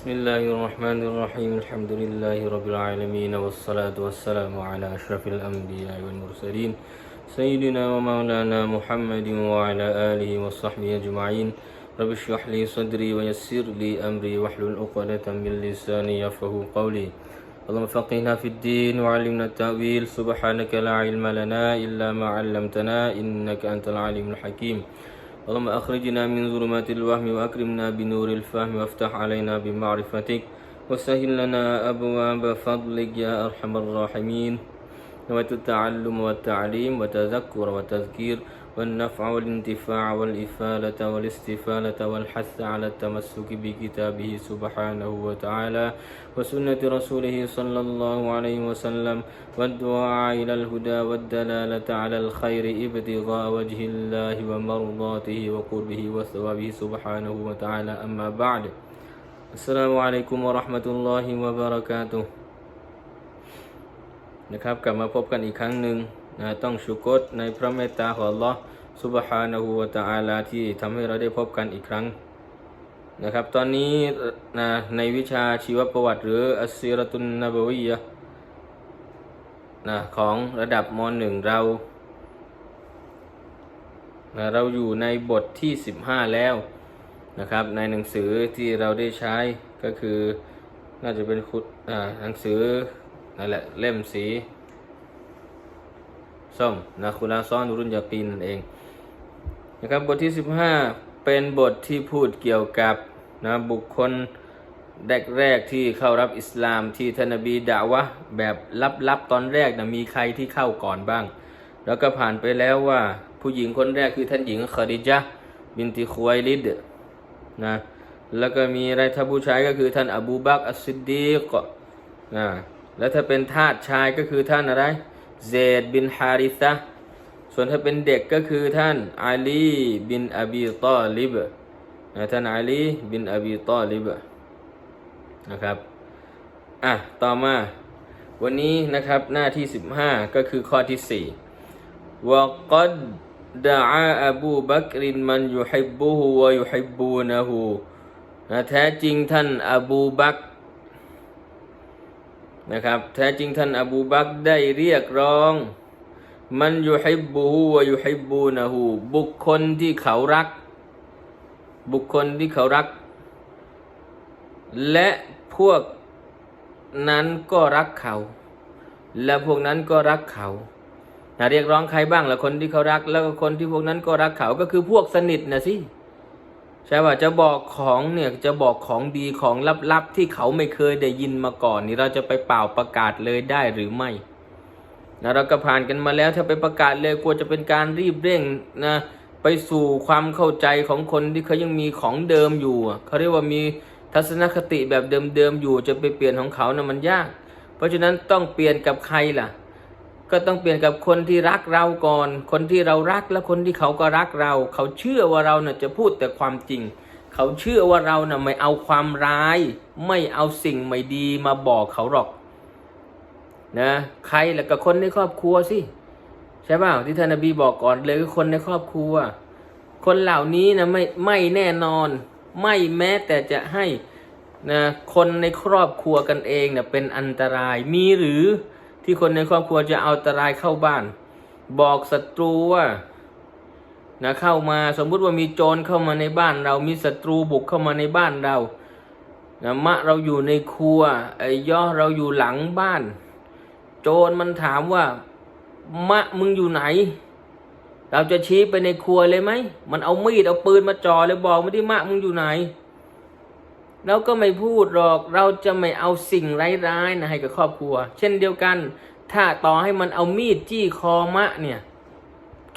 بسم الله الرحمن الرحيم. الحمد لله رب العالمين والصلاة والسلام على أشرف الأنبياء والمرسلين سيدنا ومولانا محمد وعلى آله وصحبه أجمعين. رب اشرح لي صدري ويسر لي أمري واحلل عقدة من لساني يفقه قولي. اللهم فقهنا في الدين وعلمنا التأويل. سبحانك لا علم لنا إلا ما علمتنا إنك أنت العليم الحكيم. اللهم أخرجنا من ظلمات الوهم وأكرمنا بنور الفهم وافتح علينا بمعرفتك وسهل لنا أبواب فضلك يا أرحم الراحمين. نويت التعلم والتعليم وتذكر وتذكير والنفع والانتفاع والإفالة والاستفالة والحث على التمسك بكتابه سبحانه وتعالى وسنة رسوله صلى الله عليه وسلم والدعاء إلى الهدى والدلالة على الخير ابتغاء وجه الله ومرضاته وقربه وثوابه سبحانه وتعالى أما بعد السلام عليكم ورحمة الله وبركاته นะครับกลับมาพบกันอีกครั้งหนึ่ง นะต้องชุกรในพระเมตตาของ Allah ซุบฮานะฮูวะตะอาลาที่ทำให้เราได้พบกันอีกครั้งนะครับ ตอนนี้นะในวิชาชีวประวัติหรืออัสซีรตุนนบวียะนะของระดับมหนึ่งเรานะเราอยู่ในบทที่ 15 แล้วนะครับ ในหนังสือที่เราได้ใช้ก็คือน่าจะเป็นคุดหนังสือนั่นแหละเล่มสี ส้มนะคุลาซ้อนรุ่นยาปีนนั่นเองนะครับบทที่ 15 เป็นบทที่พูดเกี่ยวกับนะบุคคลแรกแรกๆที่เข้ารับอิสลามที่ท่านนบีด่าวะแบบลับๆตอนแรกนะมีใครที่เข้าก่อนบ้าง แล้วก็ผ่านไปแล้วว่าผู้หญิงคนแรกคือท่านหญิงคาดิจาบินติควยลิดนะแล้วก็มีอะไรท่านผู้ชายก็คือท่านอบูบักอัสซิดดีกนะแล้วถ้าเป็นทาสชายก็คือท่านอะไร เซดบินฮาริซะส่วนถ้าเป็นเด็กก็คือท่านอาลีบินอบีตอลิบนะท่านอาลีบินอบีตอลิบนะครับอะต่อมาวันนี้นะครับหน้าที่ 15 ก็คือข้อที่ 4วกัดดาอบูบักรินมันยุฮิบบุฮุวยุฮิบบูนะฮูนะแท้จริงท่านอบูบักร นะครับ แท้จริงท่านอบูบักได้เรียกร้อง มันยุฮิบบูฮุวยุฮิบบูนะฮูบุคคลที่เขารัก บุคคลที่เขารัก และพวกนั้นก็รักเขา และพวกนั้นก็รักเขานะเรียกร้องใครบ้างละคนที่เขารัก แล้วก็คนที่พวกนั้นก็รักเขาก็คือพวกสนิทนะสิ ใช่ป่ะจะบอกของเนี่ยจะบอกของดีของลับๆที่เขาไม่เคยได้ยินมาก่อนนี่เราจะไปเป่าประกาศเลยได้หรือไม่นะเราก็ผ่านกันมาแล้วถ้าไปประกาศเลยกลัวจะเป็นการรีบเร่งนะไปสู่ความเข้าใจของคนที่เขายังมีของเดิมอยู่เขาเรียกว่ามีทัศนคติแบบเดิมๆอยู่จะไปเปลี่ยนของเขานะ่ะมันยาก เพราะฉะนั้นต้องเปลี่ยนกับใครล่ะ ก็ต้องเปลี่ยนกับคนที่รักเราก่อน คนที่เรารักและคนที่เขาก็รักเรา เขาเชื่อว่าเราน่ะจะพูดแต่ความจริง เขาเชื่อว่าเราน่ะไม่เอาความร้าย ไม่เอาสิ่งไม่ดีมาบอกเขาหรอกนะใครล่ะกับคนในครอบครัวสิใช่เปล่าที่ท่านนบีบอกก่อนเลยก็คนในครอบครัว คนเหล่านี้นะไม่ไม่แน่นอน ไม่แม้แต่จะให้นะคนในครอบครัวกันเองเนะเป็นอันตรายมีหรือ ที่คนในครอบครัวจะเอาอันตรายเข้าบ้าน บอกศัตรูว่านะเข้ามาสมมุติว่ามีโจรเข้ามาในบ้านเรามีศัตรูบุกเข้ามาในบ้านเรานะมะเราอยู่ในครัวไอ้ย่อเราอยู่หลังบ้าน โจรมันถามว่า มะมึงอยู่ไหน เราจะชี้ไปในครัวเลยไหมมันเอามีดเอาปืนมาจ่อเลยบอกมาที่มะมึงอยู่ไหน เราก็ไม่พูดหรอก เราจะไม่เอาสิ่งร้ายๆนะให้กับครอบครัว เช่นเดียวกัน ถ้าต่อให้มันเอามีดจี้คอมะเนี่ย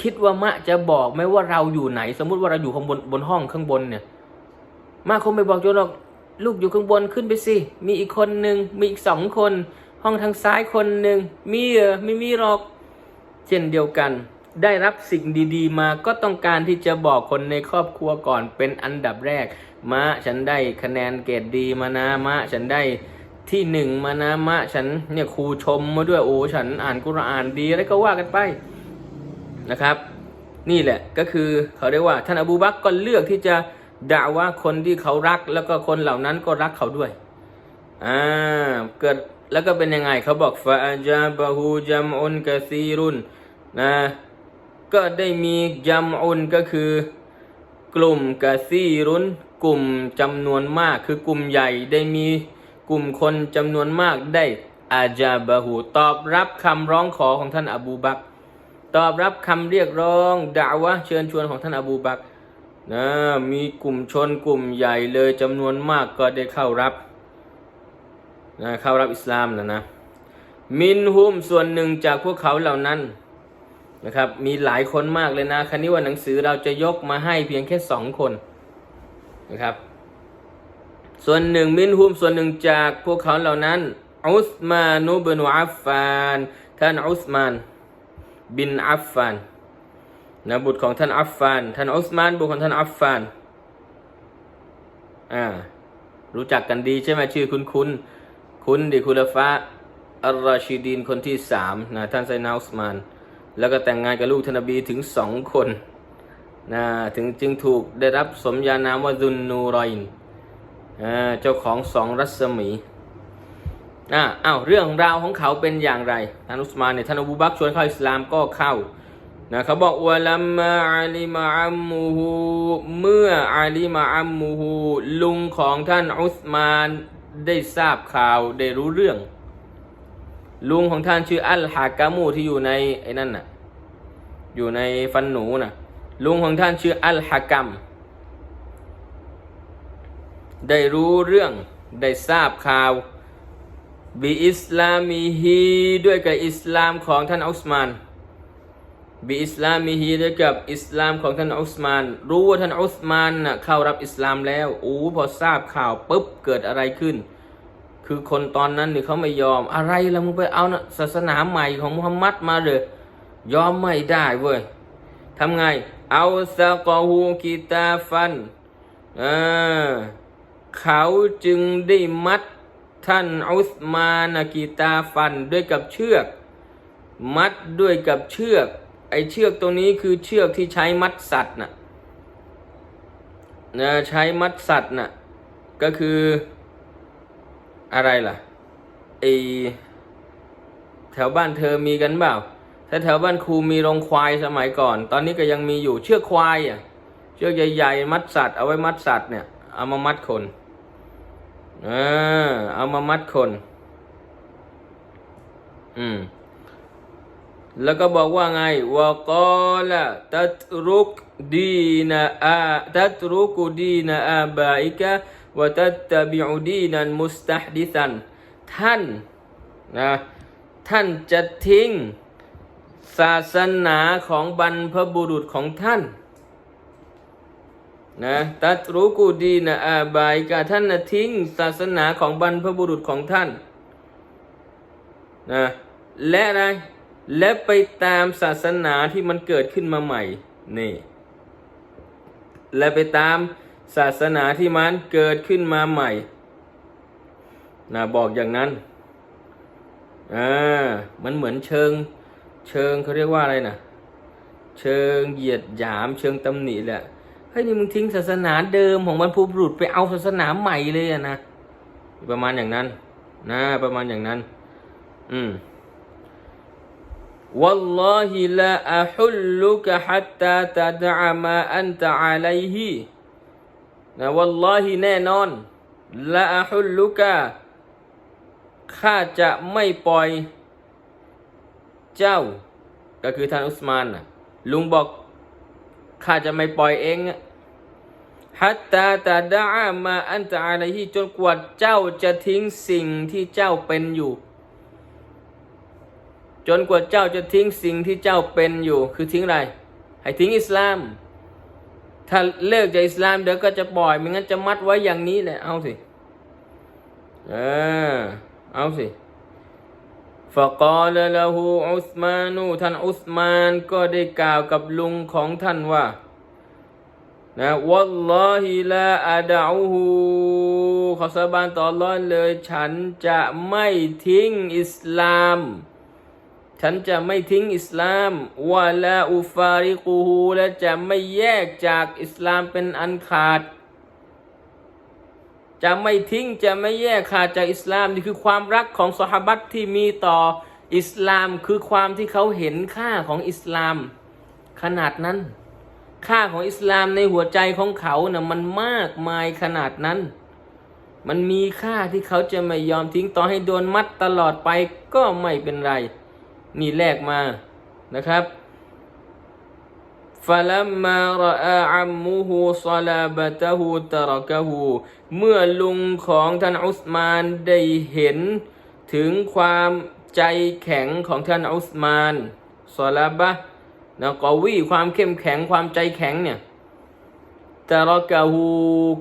คิดว่ามะจะบอกไหมว่าเราอยู่ไหน สมมุติว่าเราอยู่ข้างบนบนห้องข้างบนเนี่ย มะคงไม่บอกโจรหรอกลูกอยู่ข้างบนขึ้นไปสิ มีอีกคนหนึ่งมีอีกสองคน ห้องทางซ้ายคนหนึ่งมีเหรอไม่มีหรอก เช่นเดียวกัน ได้รับสิ่งดีๆ มาก็ต้องการที่จะบอกคนในครอบครัวก่อนเป็นอันดับแรก มะฉันได้คะแนนเกรดดีมานะมะฉันได้ที่หนึ่งมานะมะฉันเนี่ยครูชมมาด้วยโอ้ฉันอ่านกุรอานดีอะไรก็ว่ากันไปนะครับ นี่แหละก็คือเขาเรียกว่า ท่านอบูบักก็เลือกที่จะด่าว่าคนที่เขารัก แล้วก็คนเหล่านั้นก็รักเขาด้วยอ่าเกิดแล้วก็เป็นยังไงเขาบอกฟาจาบะฮูจัมอุนกะซีรุนนะ ก็ได้มีจัมอุนก็คือกลุ่มกะซีรุนกลุ่มจำนวนมากคือกลุ่มใหญ่ได้มีกลุ่มคนจำนวนมากได้อาจาบะฮูตอบรับคำร้องขอของท่านอบูบัก ตอบรับคำเรียกร้องด่าวะเชิญชวนของท่านอบูบักนะมีกลุ่มชนกลุ่มใหญ่เลยจำนวนมากก็ได้เข้ารับนะเข้ารับอิสลามนะนะมินฮุมส่วนหนึ่งจากพวกเขาเหล่านั้น นะครับ มีหลายคนมากเลยนะคันนี้ว่าหนังสือเราจะยกมาให้เพียงแค่สองคนนะครับ ส่วนหนึ่งมินฮุมส่วนหนึ่งจากพวกเขาเหล่านั้นอุสมานุบนุอัฟฟานท่านอุสมานบินอัฟฟานนะบุตรของท่านอัฟฟานท่านอุสมานบุตรของท่านอัฟฟานอ่ารู้จักกันดีใช่ไหมชื่อคุณคุณคุณดิคุลฟ้าอัลราชิดีนคนที่สามนะท่านไซนาอุสมาน แล้วก็แต่งงานกับลูกทนบีถึงสองคนนะถึงจึงถูกได้รับสมญานามว่าซุนนูรอยน์อ่าเจ้าของสองรัศมีอ่าอ้าวเรื่องราวของเขาเป็นอย่างไรท่านอุสมานเนี่ยท่านอบูบักชวนเข้าอิสลามก็เข้านะเขาบอกว่าลัมมาอาลีมาอัมมูฮูเมื่ออาลีมาอัมมูฮูลุงของท่านอุสมานได้ทราบข่าวได้รู้เรื่อง ลุงของท่านชื่ออัลฮากามูที่อยู่ในไอ้นั่นน่ะ อยู่ในฟันหนูน่ะ ลุงของท่านชื่ออัลฮากัม ได้รู้เรื่อง ได้ทราบข่าวบิอิสลามีฮีด้วยกับอิสลามของท่านอุสมานบิอิสลามีฮีด้วยกับอิสลามของท่านอุสมาน รู้ว่าท่านอุสมานน่ะเข้ารับอิสลามแล้วโอ้พอทราบข่าวปุ๊บเกิดอะไรขึ้น คือคนตอนนั้นเนี่เขาไม่ยอมอะไรล่ะมึงไปเอานะศาสนาใหม่ของมุฮัมมัดมาเลยยอมไม่ได้เว้ยทำไง เอาซากอฮูกิตาฟันอ่าเขาจึงได้มัดท่านอุสมานกีตาฟันด้วยกับเชือก มัดด้วยกับเชือก ไอเชือกตรงนี้คือเชือกที่ใช้มัดสัตว์น่ะนะใช้มัดสัตว์น่ะก็คือ อะไรล่ะไอแถวบ้านเธอมีกันเปล่าถ้าแถวบ้านครูมีโรงควายสมัยก่อน ตอนนี้ก็ยังมีอยู่เชือกควายอะเชือกใหญ่ๆ มัดสัตว์เอาไว้มัดสัตว์เนี่ยเอามามัดคนเออเอามามัดคน อืม แล้วก็บอกว่าไงวกอละตัตรุกดีนะอาตัตรุกดีนะอาบาอิกะ วะตัตตบิอุดีนันมุสตะฮดิซันท่านนะท่านจะทิ้งศาสนาของบรรพบุรุษของท่านนะตัตรุกูดีนะอาบายกาท่านนะทิ้งศาสนาของบรรพบุรุษของท่านนะและอะไรและไปตามศาสนาที่มันเกิดขึ้นมาใหม่นี่และไปตาม ศาสนาที่มันเกิดขึ้นมาใหม่นะบอกอย่างนั้นอ่ามันเหมือนเชิง เชิงเขาเรียกว่าอะไรนะเชิงเหยียดหยาม เชิงตำหนิแหละเฮ้ยนี่มึงทิ้งศาสนาเดิมของบรรพบุรุษไปเอาศาสนาใหม่เลยอะนะ ประมาณอย่างนั้น นะ ประมาณอย่างนั้น อืม والله لا أحلك حتى تدع ما أنت عليه นะวัลลอฮิแน่นอนละอาฮุลลุกะข้าจะไม่ปล่อยเจ้า ก็คือท่านอุสมานนะลุงบอกข้าจะไม่ปล่อยเองฮัตตาตาดามาอันตะอะไรที่จนกว่าเจ้าจะทิ้งสิ่งที่เจ้าเป็นอยู่ จนกว่าเจ้าจะทิ้งสิ่งที่เจ้าเป็นอยู่ คือทิ้งอะไร ให้ทิ้งอิสลาม ถ้าเลิกจากอิสลามเดี๋ยวก็จะปล่อยไม่งั้นจะมัดไว้อย่างนี้แหละเอาสิเออเอาสิฟะกอลละหูอุสมานูท่านอุสมานก็ได้กล่าวกับลุงของท่านว่านะวัลลอฮิลาอาดาหูขอสาบานต่อร้อนเลย ฉันจะไม่ทิ้งอิสลาม ฉันจะไม่ทิ้งอิสลามวะลาอุฟาริกูฮูและจะไม่แยกจากอิสลามเป็นอันขาด จะไม่ทิ้งจะไม่แยกขาดจากอิสลามนี่คือความรักของสหบัตที่มีต่ออิสลามคือความที่เขาเห็นค่าของอิสลาม ขนาดนั้น ค่าของอิสลามในหัวใจของเขานะ่ะมันมากมายขนาดนั้น มันมีค่าที่เขาจะไม่ยอมทิ้งต่อให้โดนมัดตลอดไปก็ไม่เป็นไร นี่แลกมานะครับฟาลัมมาระอาอัมมูฮูซาลาบะตะฮูตะรกะฮูเมื่อลุงของท่านอุสมานได้เห็น ถึงความใจแข็งของท่านอุสมานซาลาบะนะกอวี่ความเข้มแข็งความใจแข็งเนี่ยตะรกะฮู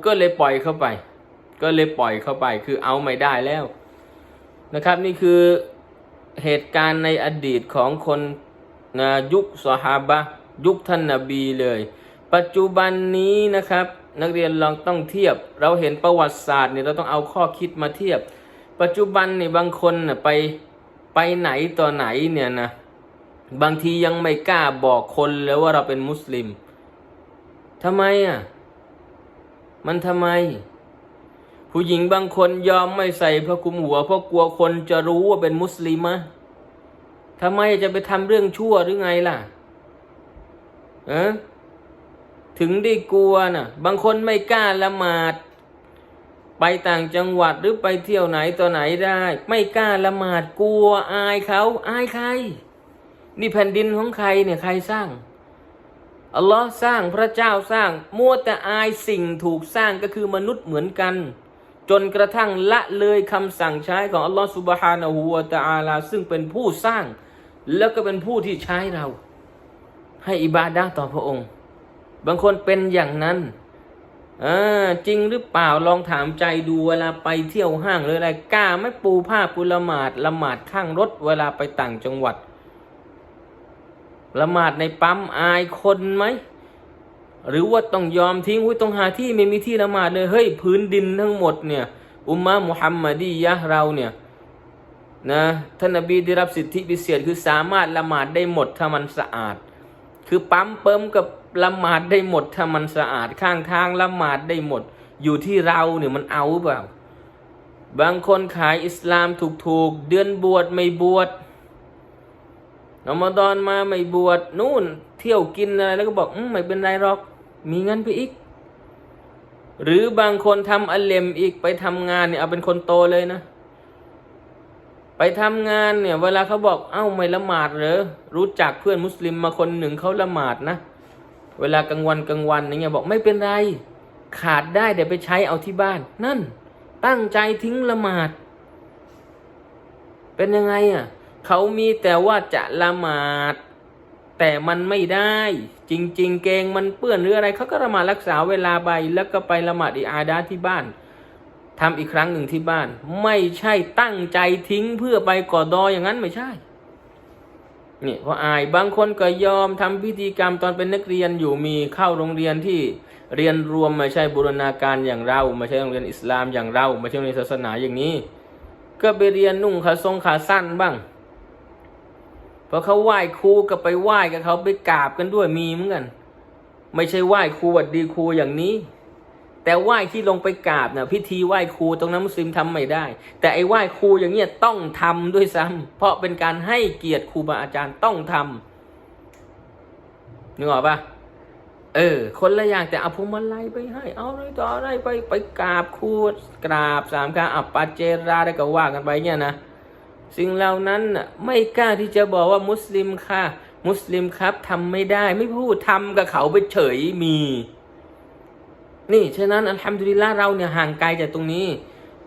ก็เลยปล่อยเข้าไป ก็เลยปล่อยเข้าไป คือเอาไม่ได้แล้วนะครับ นี่คือ เหตุการณ์ในอดีตของคนนะยุคสหาบะยุคท่านนบีเลย ปัจจุบันนี้นะครับ นักเรียนลองต้องเทียบ เราเห็นประวัติศาสตร์เนี่ยเราต้องเอาข้อคิดมาเทียบ ปัจจุบันเนี่ยบางคนน่ะไปไปไหนต่อไหนเนี่ยนะบางทียังไม่กล้าบอกคนเลยว่าเราเป็นมุสลิมทำไมอะมันทำไม ผู้หญิงบางคนยอมไม่ใส่พระคลุมหัวเพราะกลัวคนจะรู้ว่าเป็นมุสลิมะทำไมจะไปทำเรื่องชั่วหรือไงล่ะเออถึงได้กลัวน่ะ บางคนไม่กล้าละหมาด ไปต่างจังหวัดหรือไปเที่ยวไหนต่อไหนได้ ไม่กล้าละหมาดกลัวอายเขาอายใคร นี่แผ่นดินของใครเนี่ยใครสร้างอัลลอฮ์สร้างพระเจ้าสร้างมัวแต่อายสิ่งถูกสร้างก็คือมนุษย์เหมือนกัน จนกระทั่งละเลยคำสั่งใช้ของอัลลอฮ์สุบฮานะฮูวะตะอาลา ซึ่งเป็นผู้สร้าง แล้วก็เป็นผู้ที่ใช้เรา ให้อิบาดะห์ต่อพระองค์ บางคนเป็นอย่างนั้นอจริงหรือเปล่าลองถามใจดูเวลาไปเที่ยวห้างหรืออะไรกล้าไม่ปูผ้าปุละหมาดละหมาดข้างรถเวลาไปต่างจังหวัด ละหมาดในปั๊มอายคนไหม หรือว่าต้องยอมทิ้งอุ้ยต้องหาที่ไม่มีที่ละหมาดเลยเฮ้ยพื้นดินทั้งหมดเนี่ยอุมมะมุฮัมมัดียะเราเนี่ยนะท่านนบีได้รับสิทธิพิเศษคือสามารถละหมาดได้หมดถ้ามันสะอาด คือปั๊มเปิมกับละหมาดได้หมดถ้ามันสะอาดข้างทางละหมาดได้หมด อยู่ที่เราเนี่ยมันเอาเปล่า บางคนขายอิสลามถูกๆ เดือนบวชไม่บวชรอมฎอนมาไม่บวชนู่นเที่ยวกินอะไรแล้วก็บอกอืมไม่เป็นไรหรอก มีเงินไปอีก หรือบางคนทำอัลเลมอีกไปทำงานเนี่ยเอาเป็นคนโตเลยนะ ไปทำงานเนี่ย เวลาเขาบอกเอ้าไม่ละหมาดเหรอรู้จักเพื่อนมุสลิมมาคนหนึ่งเขาละหมาดนะ เวลากลางวันกลางวันอย่างเงี้ยบอกไม่เป็นไร ขาดได้เดี๋ยวไปใช้เอาที่บ้าน นั่น ตั้งใจทิ้งละหมาด เป็นยังไงอะเขามีแต่ว่าจะละหมาด แต่มันไม่ได้ จริง ๆ เกงมันเปื้อนหรืออะไรเขาก็ละหมาดรักษาเวลาไปแล้วก็ไปละหมาดอิอาดาที่บ้านทำอีกครั้งหนึ่งที่บ้าน ไม่ใช่ตั้งใจทิ้งเพื่อไปก่อดออย่างนั้นไม่ใช่นี่เพราะอายบางคนก็ยอมทำพิธีกรรมตอนเป็นนักเรียนอยู่มีเข้าโรงเรียนที่เรียนรวมไม่ใช่บูรณาการอย่างเราไม่ใช่โรงเรียนอิสลามอย่างเราไม่ใช่โรงเรียนศาสนาอย่างนี้ ก็ไปเรียนนุ่งขาทรงขาสั้นบ้าง พอเขาไหว้ครูก็ไปไหว้กับเขาไปกราบกันด้วยมีเหมือนกัน ไม่ใช่ไหว้ครูวัดดีครูอย่างนี้ แต่ไหว้ที่ลงไปกราบนะพิธีไหว้ครูตรงนั้นมุสลิมทำไม่ได้ แต่ไอ้ไหว้ครูอย่างเงี้ยต้องทำด้วยซ้ำเพราะเป็นการให้เกียรติครูบาอาจารย์ต้องทำนึกออกปะเออ คนละอย่างแต่เอาพวงมาลัยไปให้ เอาอะไรต่ออะไรไปไปกราบครูกราบสามครั้งอัปปาเจราได้ก็ว่ากันไปเนี่ยนะ สิ่งเหล่านั้นน่ะไม่กล้าที่จะบอกว่ามุสลิมค่ะ มุสลิมครับทำไม่ได้ไม่พูดทำกับเขาไปเฉยมี นี่ฉะนั้นอัลฮัมดุลิลละเราเนี่ยห่างไกลจากตรงนี้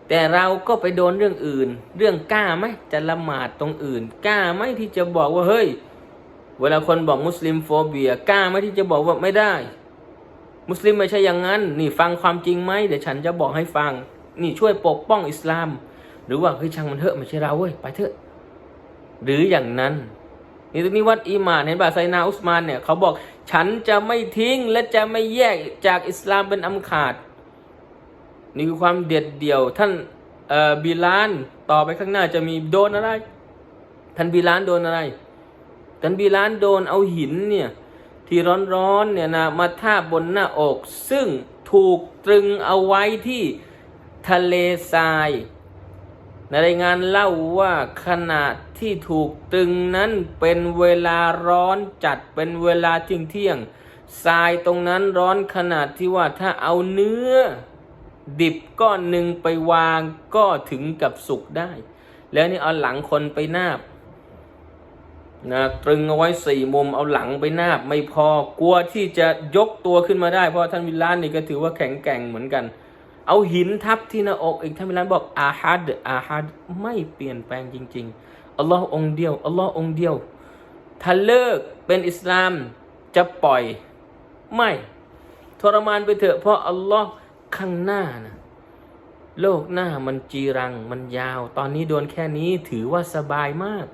แต่เราก็ไปโดนเรื่องอื่น เรื่องกล้าไหมจะละหมาดตรงอื่น กล้าไหมที่จะบอกว่าเฮ้ย เวลาคนบอกมุสลิมโฟเบียกล้าไหมที่จะบอกว่าไม่ได้ มุสลิมไม่ใช่อย่างนั้น นี่ฟังความจริงไหมเดี๋ยวฉันจะบอกให้ฟัง นี่ช่วยปกป้องอิสลาม หรือว่าเฮ้ยช่างมันเถอะไม่ใช่เราเว้ยไปเถอะ หรืออย่างนั้นนี่ตรงนี้วัดอีหมานเห็นป่ะไซนาอุสมานเนี่ยเขาบอกฉันจะไม่ทิ้งและจะไม่แยกจากอิสลามเป็นอัมขาด นี่คือความเด็ดเดี่ยว ท่านเอ่อบิลานต่อไปข้างหน้าจะมีโดนอะไร ท่านบิลานโดนอะไร ท่านบิลานโดนเอาหินเนี่ยที่ร้อนๆเนี่ยนะมาทาบบนหน้าอก ซึ่งถูกตรึงเอาไว้ที่ทะเลทราย ในรายงานเล่าว่าขณะที่ถูกตึงนั้นเป็นเวลาร้อนจัดเป็นเวลาเที่ยงเที่ยงทรายตรงนั้นร้อนขนาดที่ว่าถ้าเอาเนื้อ ดิบก้อนหนึ่งไปวางก็ถึงกับสุกได้ แล้วนี่เอาหลังคนไปนาบนะตรึงเอาไว้สี่มุมเอาหลังไปนาบไม่พอกลัวที่จะยกตัวขึ้นมาได้ เพราะท่านวิลลานนี่ก็ถือว่าแข็งแกร่งเหมือนกัน เอาหินทับที่หน้าอกอีกท่านวิลานบอกอาฮัดอาฮัดไม่เปลี่ยนแปลงจริง ๆ อัลลอฮ์องเดียว อัลลอฮ์องเดียว ถ้าเลิกเป็นอิสลามจะปล่อย ไม่ ทรมานไปเถอะ เพราะอัลลอฮ์ข้างหน้านะโลกหน้ามันจีรังมันยาว ตอนนี้โดนแค่นี้ถือว่าสบายมาก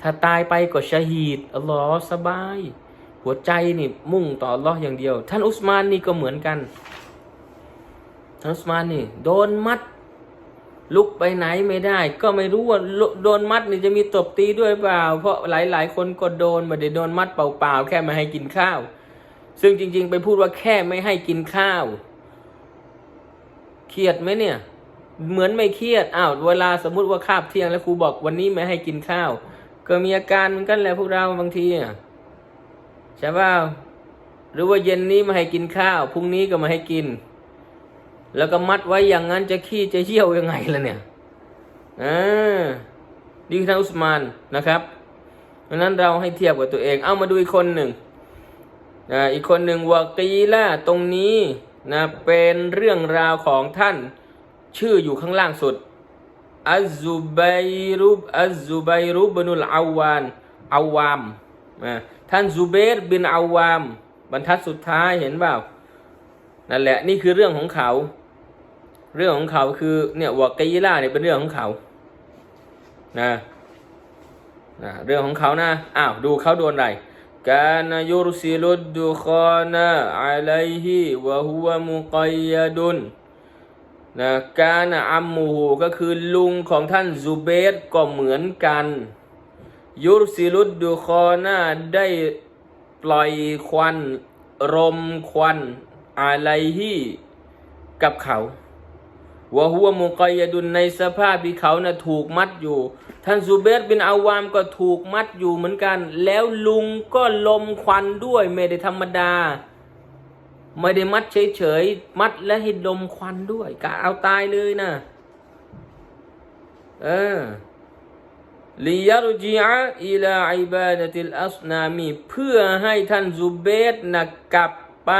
ถ้าตายไปก็ชะฮีดอัลลอฮ์สบาย หัวใจนี่มุ่งต่ออัลลอฮ์อย่างเดียว ท่านอุสมานนี่ก็เหมือนกัน ท่านอุสมานนี่ โดนมัด ลุกไปไหนไม่ได้ ก็ไม่รู้ว่าโดนมัดนี่จะมีตบตีด้วยเปล่า เพราะหลายๆ คนก็โดนม่ได้โดนมัดเปล่าๆแค่ไม่ให้กินข้าว ซึ่งจริง ๆ ไปพูดว่าแค่ไม่ให้กินข้าวเครียดไหมเนี่ย เหมือนไม่เครียดอ้าวเวลาสมมุติว่าคาบเที่ยงแล้วครูบอกวันนี้ไม่ให้กินข้าว ก็มีอาการเหมือนกันแหละพวกเราบางทีอะใช่ป่าหรือว่าเย็นนี้มาให้กินข้าวพรุ่งนี้ก็มาให้กิน แล้วก็มัดไว้อย่างนั้นจะขี้จะเยี่ยวยังไงล่ะเนี่ยอ่าดีท่านอุสมานนะครับดังนั้นเราให้เทียบกับตัวเอง เอามาดูอีกคนหนึ่งนะอีกคนหนึ่งวากีล่าตรงนี้นะเป็นเรื่องราวของท่านชื่ออยู่ข้างล่างสุดอัซซุบัยรุบอัซซุบัยรุบนุลอาวานอาวามอ่าท่านซูเบรบินอาวาม บรรทัดสุดท้ายเห็นเปล่านั่นแหละนี่คือเรื่องของเขา เรื่องของเขาคือเนี่ยวากีล่าเนี่ยเป็นเรื่องของเขานะนะเรื่องของเขานะอ้าวดูเขาโดนอะไรกานยุรซิลุดดุคานะอะลัยฮิวะฮุวะมุกัยดุนนะกานอัมมูฮูก็คือลุงของท่านซูเบตก็เหมือนกัน ยุรซิลุดดูคอนาได้ปล่อยควันรมควันอะไรฮีกับเขา วะหัวมุกอยดุนในสภาพที่เขานะ่ะถูกมัดอยู่ ท่านซูเบตบินอาวามก็ถูกมัดอยู่เหมือนกัน แล้วลุงก็ลมควันด้วยไม่ได้ธรรมดา ไม่ได้มัดเฉยๆ มัดและให้ดมควันด้วยกะเอาตายเลยนะเออลิยารจิอาอิลาอิบาดติลอัสนามี เพื่อให้ท่านซุเบตนะกลับไป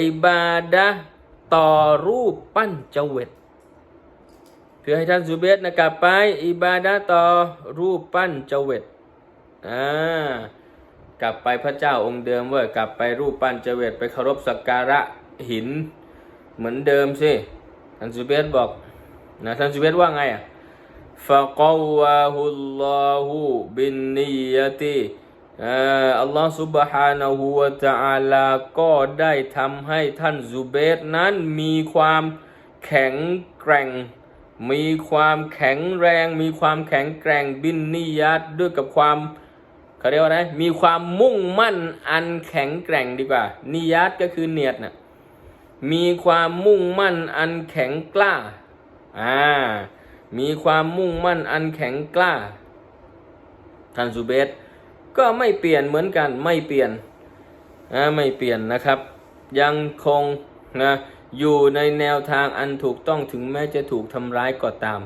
อิบาดะ ต่อรูปปั้นเจวิตเพื่อให้ท่านซูเบตนะกลับไปอิบาดะต่อรูปปั้นเจวิตอ่ากลับไปพระเจ้าองค์เดิมเว้ยกลับไปรูปปั้นเจวิตไปเคารพสักการะหินเหมือนเดิมสิท่านซูเบตบอกนะท่านซูเบตว่าไงอะฟะกวะฮุลลอฮูบินนียตี อัลลอฮ์สุบฮานาหูวะตะอาลาก็ได้ทำให้ท่านซูเบตนั้นมีความแข็งแกร่ง มีความแข็งแรง มีความแข็งแกร่งบินนิยัดด้วยกับความเขาเรียกว่าไงมีความมุ่งมั่นอันแข็งแกร่งดีกว่า นิยัดก็คือเนียดนะ่ะมีความมุ่งมั่นอันแข็งกล้าอ่ามีความมุ่งมั่นอันแข็งกล้าท่านซูเบต ก็ไม่เปลี่ยนเหมือนกันไม่เปลี่ยนนะไม่เปลี่ยนนะครับ ยังคงนะอยู่ในแนวทางอันถูกต้องถึงแม้จะถูกทำร้ายก็ตาม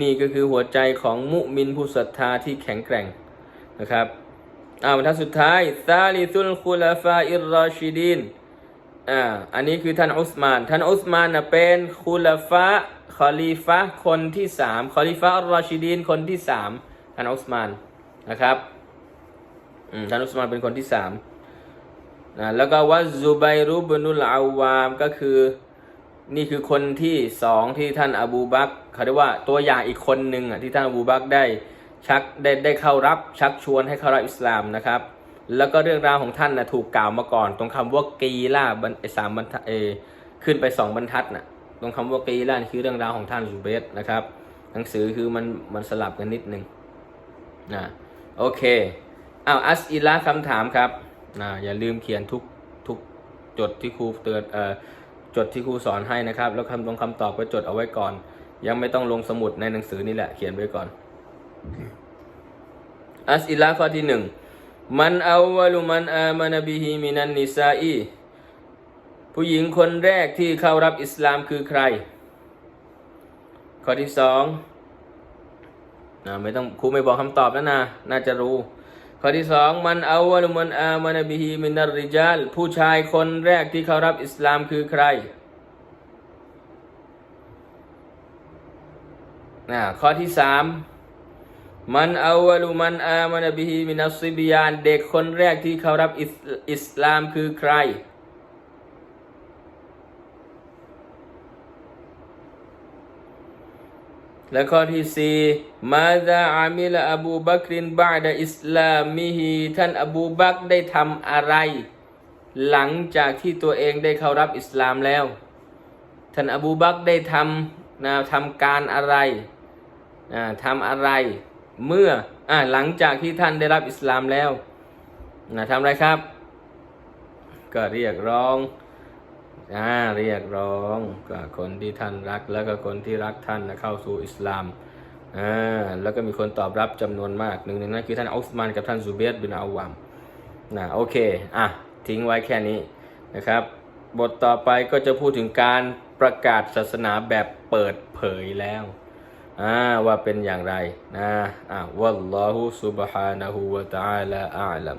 นี่ก็คือหัวใจของมุมินผู้ศรัทธาที่แข็งแกร่งนะครับอ่าบรรทัดสุดท้ายซาลิซุลคุลาฟาอิรรอชิดีนอ่าอันนี้คือท่านอุสมาน ท่านอุสมานนะเป็นคุลาฟาคอลีฟะคนที่สามคอลีฟะอัลรอชิดีนคนที่สามท่านอุสมานนะครับ ท่านอุสมานเป็นคนที่สามนะแล้วก็วัซซุบัยรุบนุลอาวามก็คือนี่คือคนที่สองที่ท่านอบูบักเขาเรียกว่าตัวอย่างอีกคนหนึ่งอะที่ท่านอบูบักได้ชักได้ได้เข้ารับชักชวนให้เข้ารับอิสลามนะครับ แล้วก็เรื่องราวของท่านนะถูกกล่าวมาก่อน ตรงคำว่ากีล่าบรรไอสามบรรทัดเอขึ้นไปสองบรรทัดน่ะตรงคำว่ากีล่าคือเรื่องราวของท่านซูเบสนะครับ หนังสือคือมันมันสลับกันนิดนึงนะโอเค อ้าวอัสอิละคำถามครับนะอย่าลืมเขียนทุกทุกจดที่ครูเตือนเอ่อจดที่ครูสอนให้นะครับ แล้วคำลงคำตอบก็จดเอาไว้ก่อน ยังไม่ต้องลงสมุดในหนังสือนี่แหละเขียนไว้ก่อน อัสอิลาข้อที่หนึ่งมันอาวะลุมันอามานบิฮิมินันนิซาอีผู้หญิงคนแรกที่เข้ารับอิสลามคือใคร ข้อที่สองนะไม่ต้องครูไม่บอกคำตอบแล้วนะ น่าจะรู้ ข้อที่สองมันอาวะลุมันอามานบิฮิมินาริจัลผู้ชายคนแรกที่เขารับอิสลามคือใครนะข้อที่สามมันอาวะลุมันอามานบิฮิมินัสซิบิยานเด็กคนแรกที่เขารับอิสลามคือใคร และข้อที่สี่มาซาอามิลอบูบักรินบาดอิสลามิฮีท่านอบูบักได้ทำอะไร หลังจากที่ตัวเองได้เข้ารับอิสลามแล้ว ท่านอบูบักได้ทำนะทำการอะไรนะทำอะไร เมื่ออ่าหลังจากที่ท่านได้รับอิสลามแล้วนะทำอะไรครับ ก็เรียกร้อง อ่าเรียกร้องกับคนที่ท่านรัก แล้วก็คนที่รักท่านนะเข้าสู่อิสลามอ่าแล้วก็มีคนตอบรับจำนวนมากหนึ่งในนั้นคือท่านอุสมานกับท่านซูเบตบินอาวามนะโอเคอะทิ้งไว้แค่นี้นะครับ บทต่อไปก็จะพูดถึงการประกาศศาสนาแบบเปิดเผยแล้วอ่าว่าเป็นอย่างไรนะอ่าวัลลอฮุซุบฮานะฮูวะตะอาลาอาลัม